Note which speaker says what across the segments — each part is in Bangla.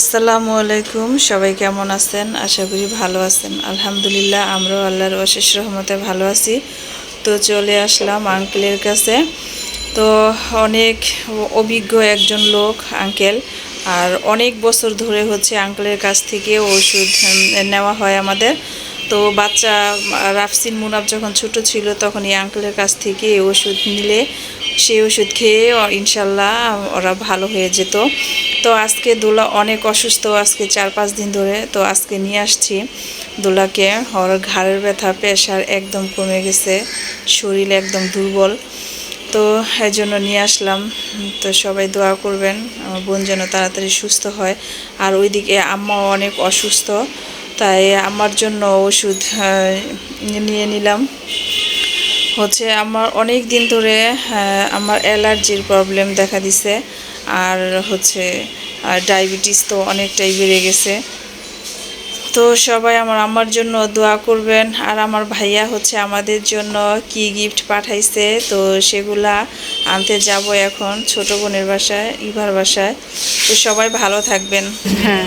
Speaker 1: আসসালামু আলাইকুম, সবাই কেমন আছেন? আশা করি ভালো আছেন। আলহামদুলিল্লাহ, আমরাও আল্লাহর অশেষ রহমতে ভালো আছি। তো চলে আসলাম আঙ্কেলের কাছে। তো অনেক অভিজ্ঞ একজন লোক আঙ্কেল আর অনেক বছর ধরে হচ্ছে আঙ্কেলের কাছ থেকে ওষুধ নেওয়া হয় আমাদের। তো বাচ্চা, রাফসিন মুনাফ যখন ছোট ছিল তখন এই আঙ্কেলের কাছ থেকে ওষুধ নিলে সেই ওষুধ খেয়ে ইনশাল্লাহ ওরা ভালো হয়ে যেত। তো আজকে দোলা অনেক অসুস্থ, আজকে চার পাঁচ দিন ধরে। তো আজকে নিয়ে আসছি দোলাকে। ওর ঘাড়ের ব্যথা, প্রেশার একদম কমে গেছে, শরীর একদম দুর্বল। তো এই জন্য নিয়ে আসলাম। তো সবাই দোয়া করবেন, আমার বোন যেন তাড়াতাড়ি সুস্থ হয়। আর ওইদিকে আম্মাও অনেক অসুস্থ, তাই আমার জন্য ওষুধ নিয়ে নিলাম। হচ্ছে আমার অনেক দিন ধরে আমার অ্যালার্জির প্রবলেম দেখা দিছে। আর হচ্ছে ডায়াবেটিস তো অনেকটাই বেড়ে গেছে। তো সবাই আমার আমার জন্য দোয়া করবেন। আর আমার ভাইয়া হচ্ছে আমাদের জন্য কি গিফট পাঠাইছে, তো সেগুলা আনতে যাব এখন ছোট বোনের বাসায়, ইভার বাসায়। তো সবাই ভালো থাকবেন। হ্যাঁ।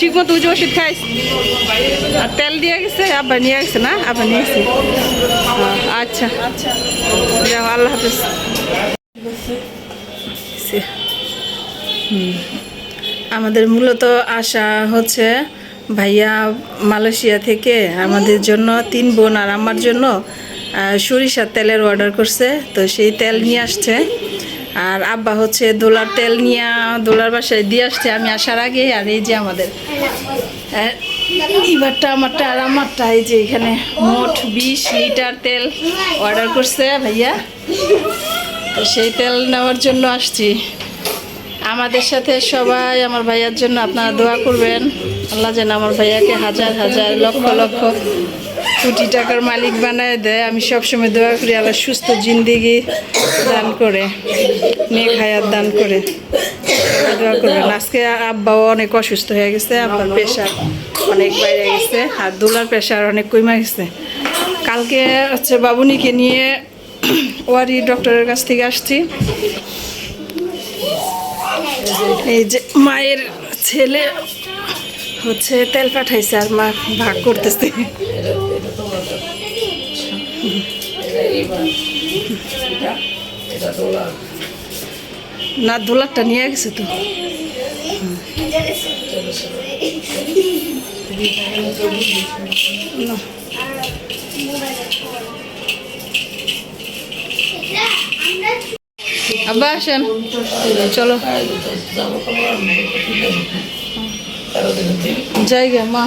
Speaker 1: ঠিক মতো যে ওষুধ খাইস আর তেল দিয়ে গেছে, আবার নিয়ে গেছে না? আবার নিয়ে গেছে। আচ্ছা। যাও, আল্লাহ হাফিজ। আমাদের মূলত আশা হচ্ছে ভাইয়া মালয়েশিয়া থেকে আমাদের জন্য, তিন বোন আর আমার জন্য সরিষার তেলের অর্ডার করছে। তো সেই তেল নিয়ে আসছে। আর আব্বা হচ্ছে দোলার তেল নিয়ে দোলার বাসায় দিয়ে আসছে আমি আসার আগে আর এই যে আমাদের। আহ, এবারটা আমারটা আর আমারটা এই যে এখানে মোট বিশ লিটার তেল অর্ডার করছে ভাইয়া। তো সেই তেল নেওয়ার জন্য আসছি। আমাদের সাথে সবাই আমার ভাইয়ার জন্য আপনারা দোয়া করবেন। আল্লাহ যেন আমার ভাইয়াকে হাজার হাজার লক্ষ লক্ষ কোটি টাকার মালিক বানায় দেয়। আমি সবসময় দোয়া করি, আল্লাহ সুস্থ জিন্দিগি দান করে, নেক হায়াত দান করে। দোয়া করবেন। আজকে আব্বাও অনেক অসুস্থ হয়ে গেছে, আব্বার প্রেশার অনেক বাইরে গেছে, আর দোলার প্রেশার অনেক কমে গেছে। কালকে হচ্ছে বাবুনিকে নিয়ে ওয়ারি ডক্টরের কাছ থেকে আসছি। এই যে মায়ের ছেলে হচ্ছে তেল পাঠাইছে আর মা ভাগ করতেছে। না, দোলারটা নিয়ে গেছে তো। না। আব্বা আসেন। চলো। জায়গা মা